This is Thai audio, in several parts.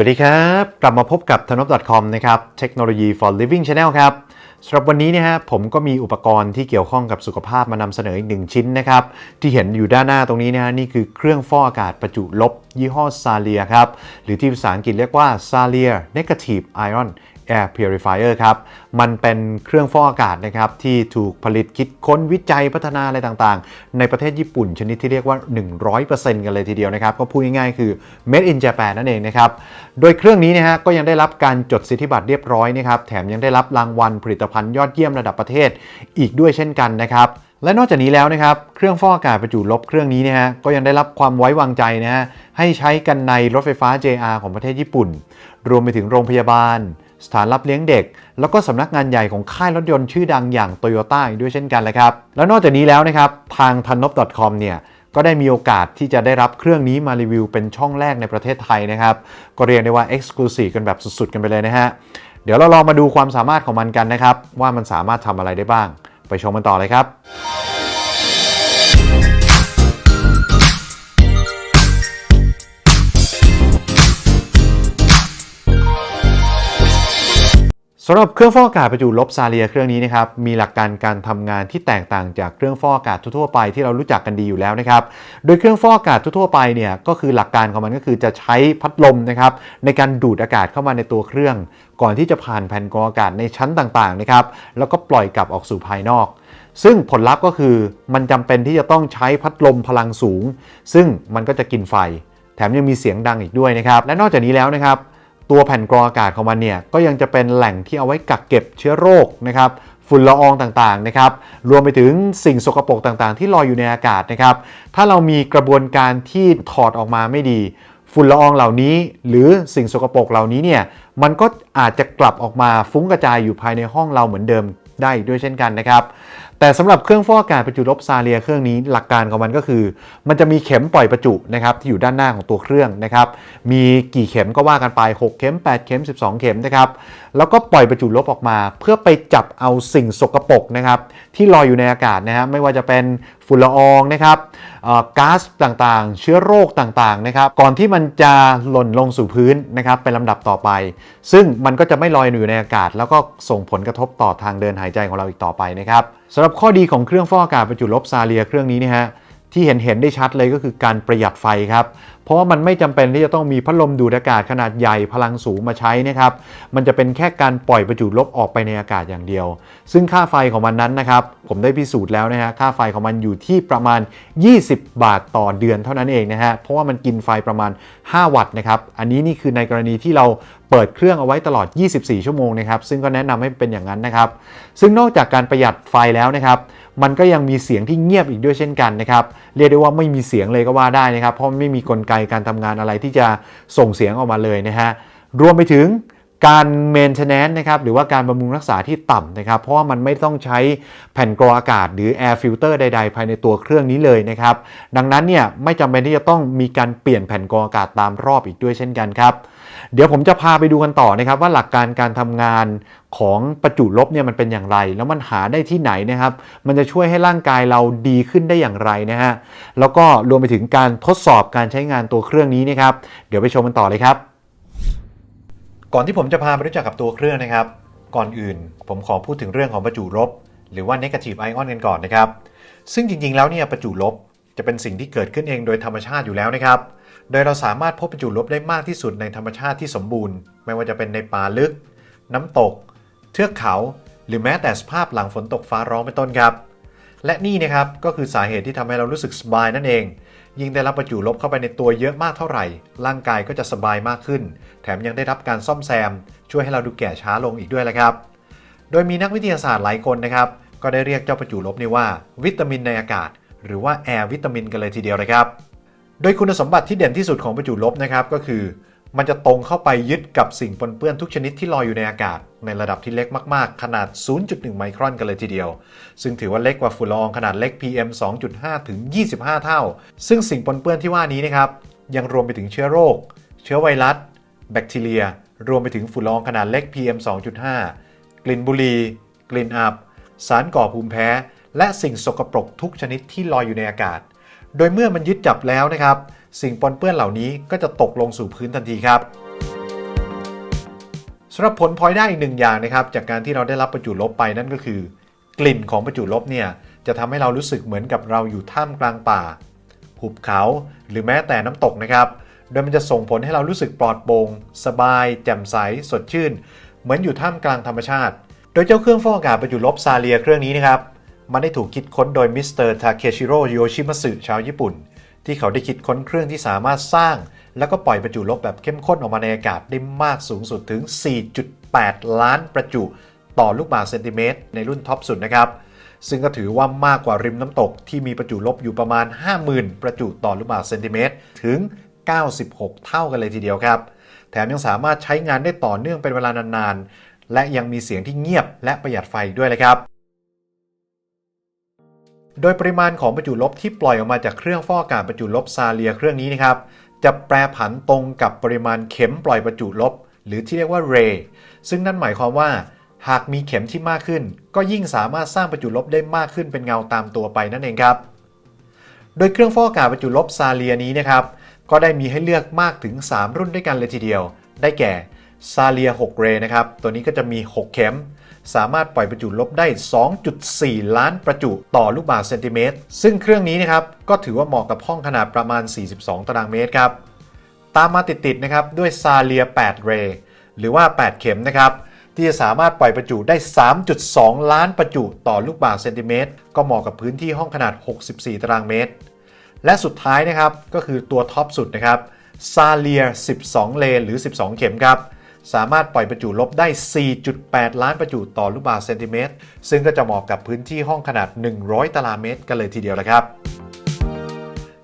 วัสดีครับ กลับมาพบกับธนบ .com นะครับเทคโนโลยี for living channel ครับสำหรับวันนี้นะฮะผมก็มีอุปกรณ์ที่เกี่ยวข้องกับสุขภาพมานำเสนออีกหนึ่งชิ้นนะครับ ที่เห็นอยู่ด้านหน้าตรงนี้นะฮะนี่คือเครื่องฟอกอากาศประจุลบ ยี่ห้อซาเลียครับ หรือที่ภาษาอังกฤษเรียกว่า s a l i a Negative Ion Air Purifier ครับ มันเป็นเครื่องฟอกอากาศนะครับที่ถูกผลิตคิดค้นวิจัยพัฒนาอะไรต่างๆ ในประเทศญี่ปุ่นชนิดที่เรียกว่า 100%กันเลยทีเดียวนะครับ ก็พูดง่ายๆคือ Made in Japan นั่นเองนะครับ โดยเครื่องนี้นะฮะก็ยังได้รับการจดสิทธิบัตรเรียบร้อยนะครับ แถมยังได้รับรางวัลผลิตภัณฑ์ยอดเยี่ยมระดับประเทศอีกด้วยเช่นกันนะครับและนอกจากนี้แล้วนะครับ เครื่องฟอกอากาศประจุลบเครื่องนี้นะฮะ ก็ยังได้รับความไว้วางใจนะฮะ ให้ใช้กันในรถไฟฟ้า JR ของประเทศญี่ปุ่น รวมไปถึงโรงพยาบาล สถานรับเลี้ยงเด็ก แล้วก็สำนักงานใหญ่ของค่ายรถยนต์ชื่อดังอย่างโตโยต้าด้วยเช่นกันเลยครับ แล้วนอกจากนี้แล้วนะครับทางทันนบ .com เนี่ยก็ได้มีโอกาสที่จะได้รับเครื่องนี้มารีวิวเป็นช่องแรกในประเทศไทยนะครับ ก็เรียกได้ว่า Exclusive กันแบบสุดๆ กันไปเลยนะฮะ เดี๋ยวเราลองมาดูความสามารถของมันกันนะครับ ว่ามันสามารถทำอะไรได้บ้าง ไปชมมันต่อเลยครับ สำหรับเครื่องฟอกอากาศประจุลบซาเลียเครื่องนี้นะครับมีหลักการการทำงานที่แตกต่างจากเครื่องฟอกอากาศทั่วไปที่เรารู้จักกันดีอยู่แล้วนะครับโดยเครื่องฟอกอากาศทั่วไปเนี่ยก็คือหลักการของมันก็คือจะใช้พัดลมนะครับในการดูดอากาศเข้ามาในตัวเครื่อง ก่อนที่จะผ่านแผ่นกรองอากาศในชั้นต่างๆนะครับแล้วก็ปล่อยกลับออกสู่ภายนอก ซึ่งผลลัพธ์ก็คือมันจำเป็นที่จะต้องใช้พัดลมพลังสูง ซึ่งมันก็จะกินไฟ แถมยังมีเสียงดังอีกด้วยนะครับและนอกจากนี้แล้วนะครับ ตัวแผ่นกรองอากาศของมันเนี่ยก็ยังจะเป็นแหล่งที่เอาไว้กักเก็บเชื้อโรคนะครับฝุ่นละอองต่างๆนะครับรวมไปถึงสิ่งสกปรกต่างๆ ที่ลอยอยู่ในอากาศนะครับถ้าเรามีกระบวนการที่ถอดออกมาไม่ดีฝุ่นละอองเหล่านี้ หรือสิ่งสกปรกเหล่านี้เนี่ยมันก็อาจจะกลับออกมาฟุ้งกระจายอยู่ภายในห้องเราเหมือนเดิมได้อีกด้วยเช่นกันนะครับ แต่สำหรับเครื่องฟอกอากาศประจุลบซาเลียเครื่องนี้หลักการของมันก็คือ มันจะมีเข็มปล่อยประจุนะครับที่อยู่ด้านหน้าของตัวเครื่องนะครับมีกี่เข็มก็ว่ากันไป 6 เข็ม 8 เข็ม 12 เข็มนะครับแล้วก็ปล่อยประจุลบออกมา เพื่อไปจับเอาสิ่งสกปรกนะครับที่ลอยอยู่ในอากาศนะฮะไม่ว่าจะเป็น ฝุ่นละอองนะครับก๊าซต่างๆ เชื้อโรคต่างๆนะครับก่อนที่มันจะหล่นลงสู่พื้นนะครับเป็นลำดับต่อไป ซึ่งมันก็จะไม่ลอยอยู่ในอากาศ แล้วก็ส่งผลกระทบต่อทางเดินหายใจของเราอีกต่อไปนะครับสำหรับข้อดีของเครื่องฟอกอากาศประจุลบซาเลียเครื่องนี้นะฮะ ที่เห็นเห็นได้ชัดเลยก็คือการประหยัดไฟครับ เพราะว่ามันไม่จำเป็นที่จะต้องมีพัดลมดูดอากาศขนาดใหญ่พลังสูงมาใช้นะครับ มันจะเป็นแค่การปล่อยประจุลบออกไปในอากาศอย่างเดียว ซึ่งค่าไฟของมันนั้นนะครับ ผมได้พิสูจน์แล้วนะฮะ ค่าไฟของมันอยู่ที่ประมาณ 20 บาทต่อเดือนเท่านั้นเองนะฮะ เพราะว่ามันกินไฟประมาณ 5 วัตต์นะครับ อันนี้นี่คือในกรณีที่เราเปิดเครื่องเอาไว้ตลอด 24 ชั่วโมงนะครับ ซึ่งก็แนะนำให้เป็นอย่างนั้นนะครับ ซึ่งนอกจากการประหยัดไฟแล้วนะครับ มันก็ยังมีเสียงที่เงียบอีกด้วยเช่นกันนะครับ เรียกได้ว่าไม่มีเสียงเลยก็ว่าได้นะครับ เพราะไม่มีกลไกการทำงานอะไรที่จะส่งเสียงออกมาเลยนะฮะ รวมไปถึงการ maintenance นะครับหรือว่าการบำรุงรักษาที่ต่ำนะครับ เพราะว่ามันไม่ต้องใช้แผ่นกรองอากาศหรือ air filter ใด ๆ ภายในตัวเครื่องนี้เลยนะครับ ดังนั้นเนี่ยไม่จำเป็นที่จะต้องมีการเปลี่ยนแผ่นกรองอากาศตามรอบอีกด้วยเช่นกันครับ เดี๋ยวผมจะพาไปดูกันต่อนะครับว่าหลักการการทำงานของประจุลบเนี่ยมันเป็นอย่างไร แล้วมันหาได้ที่ไหนนะครับ มันจะช่วยให้ร่างกายเราดีขึ้นได้อย่างไรนะฮะแล้วก็รวมไปถึงการทดสอบการใช้งานตัวเครื่องนี้นะครับ เดี๋ยวไปชมกันต่อเลยครับ ก่อนที่ผมจะพาไปรู้จักกับตัวเครื่องนะครับ ก่อนอื่น ผมขอพูดถึงเรื่องของประจุลบ หรือว่า negative ion กันก่อนนะครับ ซึ่งจริงๆแล้วเนี่ยประจุลบจะเป็นสิ่งที่เกิดขึ้นเองโดยธรรมชาติอยู่แล้วนะครับ โดยเราสามารถพบประจุลบได้มากที่สุดในธรรมชาติที่สมบูรณ์ ไม่ว่าจะเป็นในป่าลึก น้ำตก เทือกเขา หรือแม้แต่สภาพหลังฝนตกฟ้าร้องเป็นต้นครับ และนี่นะครับก็คือสาเหตุที่ทำให้เรารู้สึกสบายนั่นเอง ยิ่งได้รับประจุลบเข้าไปในตัวเยอะมากเท่าไหร่ ร่างกายก็จะสบายมากขึ้น แถมยังได้รับการซ่อมแซม ช่วยให้เราดูแก่ช้าลงอีกด้วยละครับ โดยมีนักวิทยาศาสตร์หลายคนนะครับก็ได้เรียกเจ้าประจุลบนี้ว่า วิตามินในอากาศ หรือว่าแอร์วิตามินกันเลยทีเดียวเลยครับ โดยคุณสมบัติที่เด่นที่สุดของประจุลบนะครับก็คือ มันจะตรงเข้าไปยึดกับสิ่งปนเปื้อนทุกชนิดที่ลอยอยู่ในอากาศ ในระดับที่เล็กมากๆ ขนาด 0.1 ไมครอนกันเลยทีเดียว ซึ่งถือว่าเล็กกว่าฝุ่นละอองขนาดเล็ก PM 2.5 ถึง 25 เท่า ซึ่งสิ่งปนเปื้อนที่ว่านี้นะครับยังรวมไปถึงเชื้อโรค เชื้อไวรัส แบคทีเรีย รวมไปถึงฝุ่นละอองขนาดเล็ก PM 2.5 กลิ่นบุหรี่กลิ่นอับ สารก่อภูมิแพ้ และสิ่งสกปรกทุกชนิดที่ลอยอยู่ในอากาศ โดยเมื่อมันยึดจับแล้วนะครับ สิ่งปนเปื้อนเหล่านี้ก็จะตกลงสู่พื้นทันทีครับสำหรับผลพลอยได้อีกหนึ่งอย่างนะครับ จากการที่เราได้รับประจุลบไปนั่นก็คือ กลิ่นของประจุลบเนี่ยจะทำให้เรารู้สึกเหมือนกับเราอยู่ท่ามกลางป่า หุบเขาหรือแม้แต่น้ำตกนะครับ โดยมันจะส่งผลให้เรารู้สึกปลอดโปร่งสบาย แจ่มใส สดชื่น เหมือนอยู่ท่ามกลางธรรมชาติ โดยเจ้าเครื่องฟอกอากาศประจุลบซาเลียเครื่องนี้นะครับ มันได้ถูกคิดค้นโดยมิสเตอร์ทาเคชิโร่โยชิมัสึชาวญี่ปุ่น ที่เขาได้คิดค้นเครื่องที่สามารถสร้าง แล้วก็ปล่อยประจุลบแบบเข้มข้นออกมาในอากาศได้มากสูงสุดถึง 4.8 ล้านประจุ ต่อลูกบาศก์เซนติเมตรในรุ่นท็อปสุดนะครับซึ่งก็ถือว่ามากกว่าริมน้ำตกที่มีประจุลบอยู่ประมาณ 50,000 ประจุต่อลูกบาศก์เซนติเมตรถึง 96 เท่ากันเลยทีเดียวครับ แถมยังสามารถใช้งานได้ต่อเนื่องเป็นเวลานานๆ และยังมีเสียงที่เงียบและประหยัดไฟด้วยเลยครับ โดยปริมาณของประจุลบที่ปล่อยออกมาจากเครื่องฟอกอากาศประจุลบซาเลียเครื่องนี้นะครับ จะแปรผันตรงกับปริมาณเข็มปล่อยประจุลบ หรือที่เรียกว่าเรย์ซึ่งนั่นหมายความว่า หากมีเข็มที่มากขึ้น ก็ยิ่งสามารถสร้างประจุลบได้มากขึ้นเป็นเงาตามตัวไปนั่นเองครับ โดยเครื่องฟอกอากาศประจุลบซาเลียนี้นะครับ ก็ได้มีให้เลือกมากถึง 3 รุ่นด้วยกันเลยทีเดียว ได้แก่ซาเลีย6เรนะครับ ตัวนี้ก็จะมี 6 เข็ม สามารถปล่อยประจุลบได้ 2.4 ล้านประจุต่อลูกบาศก์เซนติเมตร ซึ่งเครื่องนี้นะครับก็ถือว่าเหมาะกับห้องขนาดประมาณ 42 ตารางเมตรครับ ตามมาติดๆนะครับด้วยซาเลีย 8 เรหรือว่า 8 เข็มนะครับที่จะสามารถปล่อยประจุได้ 3.2 ล้านประจุต่อลูกบาศก์เซนติเมตร ก็เหมาะกับพื้นที่ห้องขนาด 64 ตารางเมตร และสุดท้ายนะครับก็คือตัวท็อปสุดนะครับซาเลีย 12 เลนหรือ 12 เข็มครับ สามารถปล่อยประจุลบได้ 4.8 ล้านประจุต่อลูกบาศก์เซนติเมตร ซึ่งก็จะเหมาะกับพื้นที่ห้องขนาด 100 ตารางเมตร กันเลยทีเดียวละครับ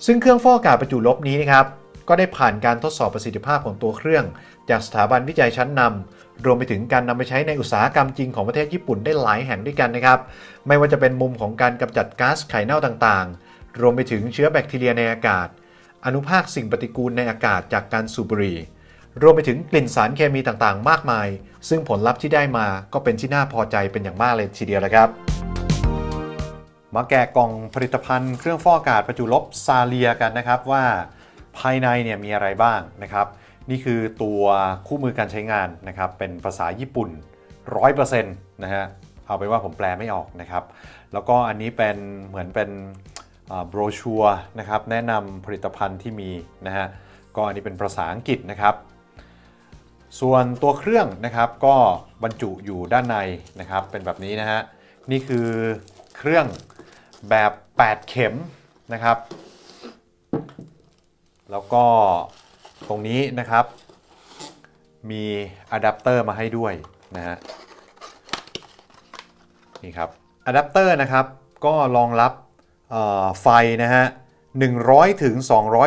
ซึ่งเครื่องฟอกอากาศประจุลบนี้นะครับก็ได้ผ่านการทดสอบประสิทธิภาพของตัวเครื่อง จากสถาบันวิจัยชั้นนำรวมไปถึงการนำไปใช้ในอุตสาหกรรมจริงของประเทศญี่ปุ่นได้หลายแห่งด้วยกันนะครับ ไม่ว่าจะเป็นมุมของการกำจัดก๊าซไข่เน่าต่างๆ รวมไปถึงเชื้อแบคทีเรียในอากาศ อนุภาคสิ่งปฏิกูลในอากาศจากการสูบบุหรี่ รวมไปถึงกลิ่นสารเคมีต่างๆ มากมาย ซึ่งผลลัพธ์ที่ได้มาก็เป็นที่น่าพอใจเป็นอย่างมากเลยทีเดียวละครับ มาแกะกล่องผลิตภัณฑ์เครื่องฟอกอากาศประจุลบซาเลียกันนะครับว่าภายในเนี่ยมีอะไรบ้างนะครับ นี่คือตัวคู่มือการใช้งานนะครับ เป็นภาษาญี่ปุ่น 100%นะฮะเอาไปนว่าผมแปลไม่ออกนะครับ แล้วก็อันนี้เป็นเหมือนเป็นโบรชัวนะครับแนะนำผลิตภัณฑ์ที่มีนะฮะก็อันนี้เป็นภาษาอังกฤษนะครับ ส่วนตัวเครื่องนะครับก็บรรจุอยู่ด้านในนะครับเป็นแบบนี้นะฮะนี่คือเครื่องแบบ 8 เข็มนะครับ แล้วก็ตรงนี้นะครับมีอะแดปเตอร์มาให้ด้วยนะฮะนี่ครับอะแดปเตอร์นะครับก็รองรับไฟนะฮะ 100ถึง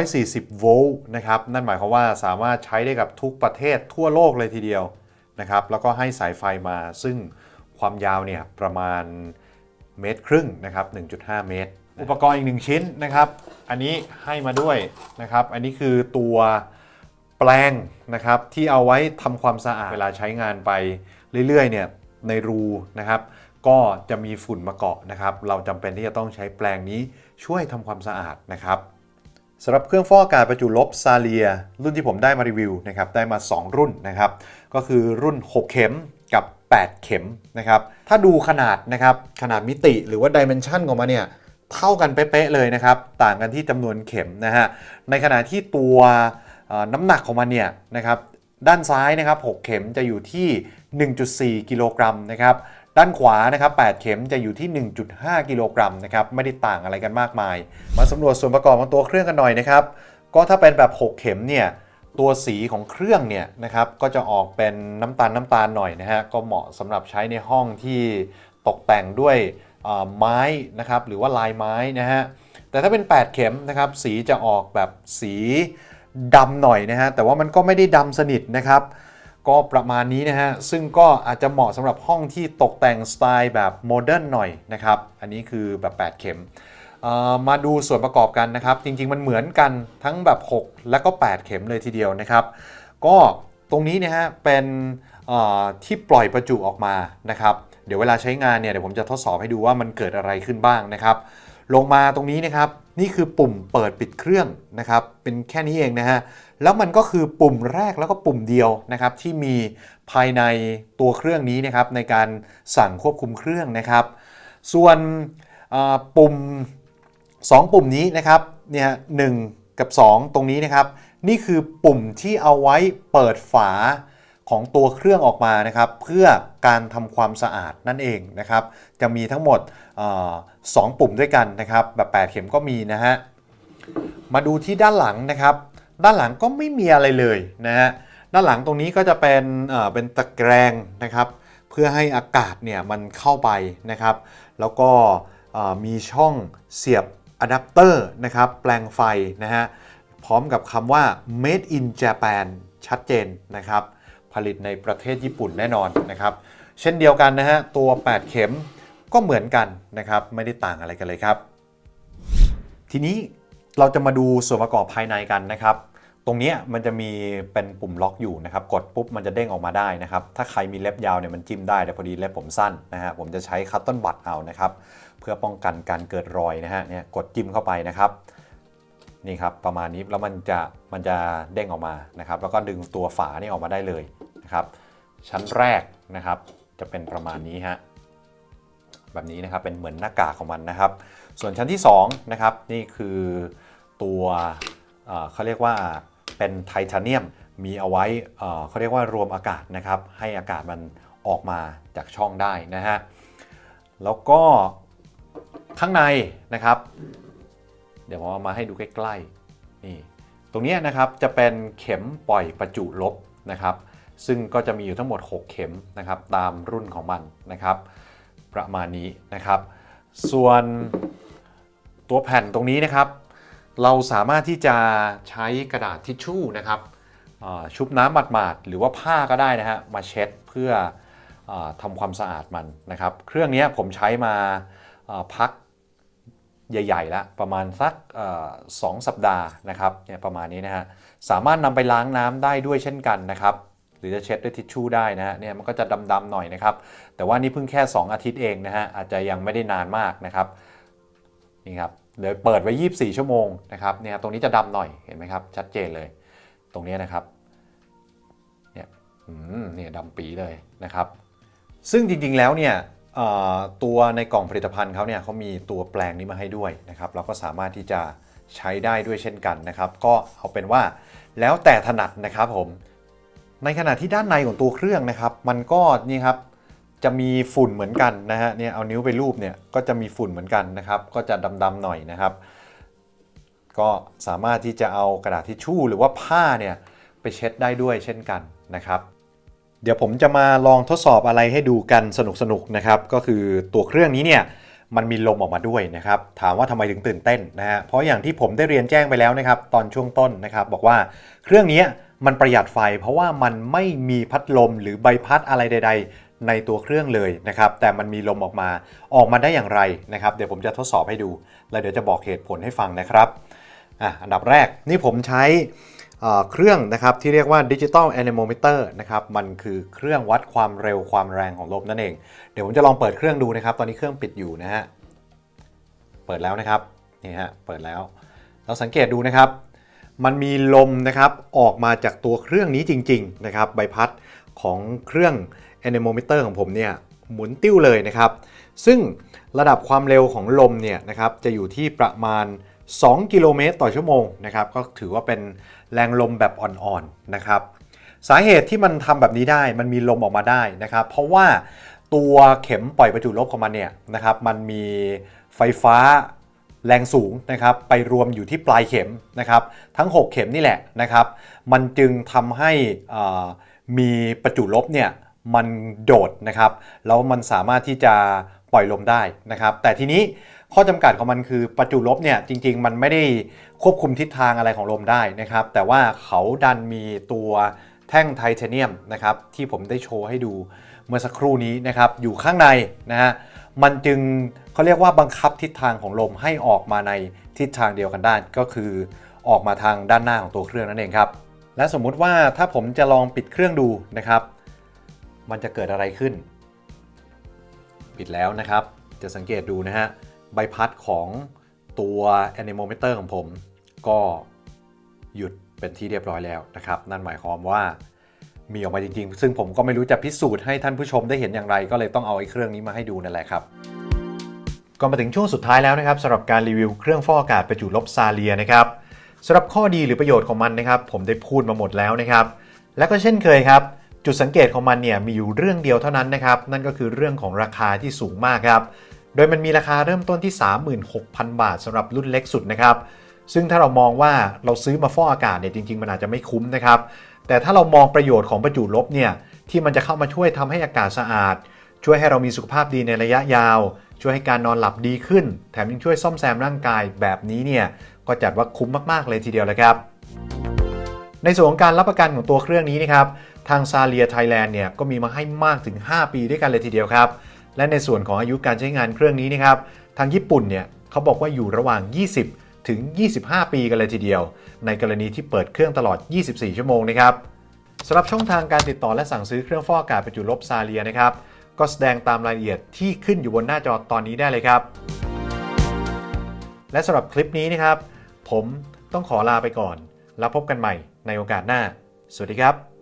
240 โวลต์นะครับ นั่นหมายความว่าสามารถใช้ได้กับทุกประเทศทั่วโลกเลยทีเดียวนะครับ แล้วก็ให้สายไฟมาซึ่งความยาวเนี่ยประมาณเมตรครึ่งนะครับ 1.5 เมตร อุปกรณ์อีกหนึ่งชิ้นนะครับ อันนี้ให้มาด้วยนะครับ อันนี้คือตัวแปลงนะครับที่เอาไว้ทำความสะอาดเวลาใช้งานไปเรื่อยๆเนี่ยในรูนะครับ ก็จะมีฝุ่นมาเกาะนะครับ เราจำเป็นที่จะต้องใช้แปลงนี้ ช่วยทำความสะอาดนะครับสำหรับเครื่องฟอกอากาศประจุลบซาเลีย รุ่นที่ผมได้มารีวิวนะครับได้มา 2 รุ่นนะครับก็คือรุ่น 6 เข็มกับ 8 เข็มนะครับถ้าดูขนาดนะครับขนาดมิติหรือว่าดิเมนชันของมันเนี่ยเท่ากันเป๊ะเลยนะครับ ต่างกันที่จำนวนเข็มนะฮะในขณะที่ตัวน้ำหนักของมันเนี่ยนะครับด้านซ้ายนะครับ 6 เข็มจะอยู่ที่ 1.4 กิโลกรัมนะครับ ด้านขวานะครับ 8 เข็มจะอยู่ที่ 1.5 กิโลกรัมนะครับ ไม่ได้ต่างอะไรกันมากมาย มาสำรวจส่วนประกอบของตัวเครื่องกันหน่อยนะครับ ก็ถ้าเป็นแบบ 6 เข็มเนี่ย ตัวสีของเครื่องเนี่ยนะครับ ก็จะออกเป็นน้ำตาลน้ำตาลหน่อยนะฮะ ก็เหมาะสำหรับใช้ในห้องที่ตกแต่งด้วยไม้นะครับ หรือว่าลายไม้นะฮะ แต่ถ้าเป็น 8 เข็มนะครับ สีจะออกแบบสีดำหน่อยนะฮะ แต่ว่ามันก็ไม่ได้ดำสนิทนะครับ ก็ประมาณนี้นะฮะ ซึ่งก็อาจจะเหมาะสำหรับห้องที่ตกแต่งสไตล์แบบโมเดิร์นหน่อยนะครับ อันนี้คือแบบ 8 เข็ม มาดูส่วนประกอบกันนะครับ จริง ๆ มันเหมือนกันทั้งแบบ 6 และก็ 8 เข็มเลยทีเดียวนะครับ ก็ตรงนี้นะฮะเป็นที่ปล่อยประจุออกมานะครับ เดี๋ยวเวลาใช้งานเนี่ยเดี๋ยวผมจะทดสอบให้ดูว่ามันเกิดอะไรขึ้นบ้างนะครับ ลงมาตรงนี้นะครับ นี่คือปุ่มเปิดปิดเครื่องนะครับ เป็นแค่นี้เองนะฮะ แล้วมันก็คือปุ่มแรกแล้วก็ปุ่มเดียวนะครับ ที่มีภายในตัวเครื่องนี้นะครับ ในการสั่งควบคุมเครื่องนะครับ ส่วนปุ่ม 2 ปุ่มนี้นะครับเนี่ยหนึ่งกับ 2 ตรงนี้นะครับ นี่คือปุ่มที่เอาไว้เปิดฝา ของตัวเครื่องออกมานะครับเพื่อการทำความสะอาดนั่นเองนะครับ จะมีทั้งหมดออสองปุ่มด้วยกันนะครับ แบบ 8 เข็มก็มีนะฮะมาดูที่ด้านหลังนะครับ ด้านหลังก็ไม่มีอะไรเลยนะฮะด้านหลังตรงนี้ก็จะเป็นเป็นตะแกรงนะครับ เพื่อให้อากาศเนี่ยมันเข้าไปนะครับ แล้วก็มีช่องเสียบอะแดปเตอร์นะครับแปลงไฟนะฮะพร้อมกับคำว่า made in Japan ชัดเจนนะครับ ผลิตในประเทศญี่ปุ่นแน่นอนนะครับ เช่นเดียวกันนะฮะตัว 8 เข็มก็เหมือนกันนะครับ ไม่ได้ต่างอะไรกันเลยครับ ทีนี้เราจะมาดูส่วนประกอบภายในกันนะครับ ตรงนี้มันจะมีเป็นปุ่มล็อกอยู่นะครับ กดปุ๊บมันจะเด้งออกมาได้นะครับ ถ้าใครมีเล็บยาวเนี่ยมันจิ้มได้แต่พอดีเล็บผมสั้นนะฮะผมจะใช้คัตเติ้ลบัตเอานะครับ เพื่อป้องกันการเกิดรอยนะฮะเนี่ยกดจิ้มเข้าไปนะครับนี่ครับประมาณนี้แล้วมันจะมันจะเด้งออกมานะครับ แล้วก็ดึงตัวฝานี่ออกมาได้เลย นะครับ ชั้นแรกนะครับจะเป็นประมาณนี้ฮะแบบนี้นะครับเป็นเหมือนหน้ากากของมันนะครับ ส่วนชั้นที่2นะครับนี่คือตัวเเขาเรียกว่าเป็นไทเทเนียมมีเอาไว้เขาเรียกว่ารวมอากาศนะครับให้อากาศมันออกมาจากช่องได้นะฮะแล้วก็ข้างในนะครับ เดี๋ยวผมเอามาให้ดูใกล้ๆนี่ตรงนี้นะครับจะเป็นเข็มปล่อยประจุลบนะครับ ซึ่งก็จะมีอยู่ทั้งหมด 6 เข็มนะครับตามรุ่นของมันนะครับประมาณนี้นะครับ ส่วนตัวแผ่นตรงนี้นะครับ เราสามารถที่จะใช้กระดาษทิชชู่นะครับชุบน้ำหมาดๆหรือว่าผ้าก็ได้นะฮะมาเช็ดเพื่ออทำความสะอาดมันนะครับ เครื่องนี้ผมใช้มาพักใหญ่ๆแล้วประมาณสักสองสัปดาห์นะครับเนี่ยประมาณนี้นะฮะสามารถนำไปล้างน้ำได้ด้วยเช่นกันนะครับ หรือจะเช็ดด้วยทิชชู่ได้นะฮะเนี่ยมันก็จะดำๆหน่อยนะครับ แต่ว่านี่เพิ่งแค่ 2 อาทิตย์เองนะฮะอาจจะยังไม่ได้นานมากนะครับนี่ครับเดี๋ยวเปิดไว้ 24 ชั่วโมงนะครับเนี่ยตรงนี้จะดำหน่อยเห็นไหมครับชัดเจนเลย ตรงนี้นะครับเนี่ยอืมเนี่ยดำปีเลยนะครับ ซึ่งจริงๆแล้วเนี่ยตัวในกล่องผลิตภัณฑ์เขาเนี่ยเขามีตัวแปลงนี้มาให้ด้วยนะครับ เราก็สามารถที่จะใช้ได้ด้วยเช่นกันนะครับ ก็เอาเป็นว่าแล้วแต่ถนัดนะครับผม ในขณะที่ด้านในของตัวเครื่องนะครับ มันก็นี่ครับจะมีฝุ่นเหมือนกันนะฮะเนี่ยเอานิ้วไปรูปเนี่ยก็จะมีฝุ่นเหมือนกันนะครับ ก็จะดำๆหน่อยนะครับ ก็สามารถที่จะเอากระดาษทิชชู่หรือว่าผ้าเนี่ยไปเช็ดได้ด้วยเช่นกันนะครับ เดี๋ยวผมจะมาลองทดสอบอะไรให้ดูกันสนุกๆนะครับ ก็คือตัวเครื่องนี้เนี่ยมันมีลมออกมาด้วยนะครับ ถามว่าทำไมถึงตื่นเต้นนะฮะเพราะอย่างที่ผมได้เรียนแจ้งไปแล้วนะครับ ตอนช่วงต้นนะครับ บอกว่าเครื่องนี้ มันประหยัดไฟ เพราะว่ามันไม่มีพัดลมหรือใบพัดอะไรใด ๆ ในตัวเครื่องเลยนะครับ แต่มันมีลมออกมา ออกมาได้อย่างไรนะครับ เดี๋ยวผมจะทดสอบให้ดู แล้วเดี๋ยวจะบอกเหตุผลให้ฟังนะครับอะอันดับแรกนี่ผมใช้เอ่อเครื่องนะครับที่เรียกว่า Digital Anemometer นะครับมันคือเครื่องวัดความเร็วความแรงของลมนั่นเอง เดี๋ยวผมจะลองเปิดเครื่องดูนะครับ ตอนนี้เครื่องปิดอยู่นะฮะ เปิดแล้วนะครับ นี่ฮะ เปิดแล้ว เราสังเกตดูนะครับ มันมีลมนะครับออกมาจากตัวเครื่องนี้จริงๆนะครับใบพัดของเครื่อง Anemometer ของผมเนี่ยหมุนติ้วเลยนะครับ ซึ่งระดับความเร็วของลมเนี่ยนะครับจะอยู่ที่ประมาณ 2 กิโลเมตรต่อชั่วโมงนะครับก็ถือว่าเป็นแรงลมแบบอ่อนๆนะครับ สาเหตุที่มันทำแบบนี้ได้มันมีลมออกมาได้นะครับ เพราะว่าตัวเข็มปล่อยประจุลบของมันเนี่ยนะครับมันมีไฟฟ้า แรงสูงนะครับไปรวมอยู่ที่ปลายเข็มนะครับทั้ง 6 เข็มนี่แหละนะครับ มันจึงทำให้มีประจุลบเนี่ยมันโดดนะครับแล้วมันสามารถที่จะปล่อยลมได้นะครับ แต่ทีนี้ข้อจำกัดของมันคือประจุลบเนี่ยจริง ๆ มันไม่ได้ควบคุมทิศทางอะไรของลมได้นะครับ แต่ว่าเขาดันมีตัวแท่งไทเทเนียมนะครับที่ผมได้โชว์ให้ดูเมื่อสักครู่นี้นะครับอยู่ข้างในนะฮะ มันจึงเขาเรียกว่าบังคับทิศทางของลมให้ออกมาในทิศทางเดียวกันได้ก็คือออกมาทางด้านหน้าของตัวเครื่องนั่นเองครับ และสมมุติว่าถ้าผมจะลองปิดเครื่องดูนะครับ มันจะเกิดอะไรขึ้น ปิดแล้วนะครับ จะสังเกตดูนะฮะใบพัดของตัว anemometer ของผม ก็หยุดเป็นที่เรียบร้อยแล้วนะครับ นั่นหมายความว่า มีออกมาจริงๆ ซึ่งผมก็ไม่รู้จะพิสูจน์ให้ท่านผู้ชมได้เห็นอย่างไร ก็เลยต้องเอาไอ้เครื่องนี้มาให้ดูนั่นแหละครับก็มาถึงช่วงสุดท้ายแล้วนะครับสำหรับการรีวิวเครื่องฟอกอากาศประจุลบซาเลียนะครับสำหรับข้อดีหรือประโยชน์ของมันนะครับ ผมได้พูดมาหมดแล้วนะครับ และก็เช่นเคยครับ จุดสังเกตของมันเนี่ยมีอยู่เรื่องเดียวเท่านั้นนะครับ นั่นก็คือเรื่องของราคาที่สูงมากครับ โดยมันมีราคาเริ่มต้นที่ 36,000 บาทสำหรับรุ่นเล็กสุดนะครับ ซึ่งถ้าเรามองว่าเราซื้อมาฟอกอากาศเนี่ยจริง ๆ มันอาจจะไม่คุ้มนะครับ แต่ถ้าเรามองประโยชน์ของประจุลบเนี่ยที่มันจะเข้ามาช่วยทำให้อากาศสะอาด ช่วยให้เรามีสุขภาพดีในระยะยาว ช่วยให้การนอนหลับดีขึ้น แถมยังช่วยซ่อมแซมร่างกายแบบนี้เนี่ยก็จัดว่าคุ้มมากๆเลยทีเดียวเลยครับ ในส่วนของการรับประกันของตัวเครื่องนี้นะครับทางซาเลียไทยแลนด์เนี่ยก็มีมาให้มากถึง 5 ปีด้วยกันเลยทีเดียวครับ และในส่วนของอายุการใช้งานเครื่องนี้นะครับทางญี่ปุ่นเนี่ยเขาบอกว่าอยู่ระหว่าง 20 ถึง 25 ปีกันเลยทีเดียว ในกรณีที่เปิดเครื่องตลอด 24 ชั่วโมงนะครับสำหรับช่องทางการติดต่อและสั่งซื้อเครื่องฟอกอากาศประจุลบซาเลียนะครับ ก็แสดงตามรายละเอียดที่ขึ้นอยู่บนหน้าจอตอนนี้ได้เลยครับ และสำหรับคลิปนี้นะครับ ผมต้องขอลาไปก่อน แล้วพบกันใหม่ในโอกาสหน้า สวัสดีครับ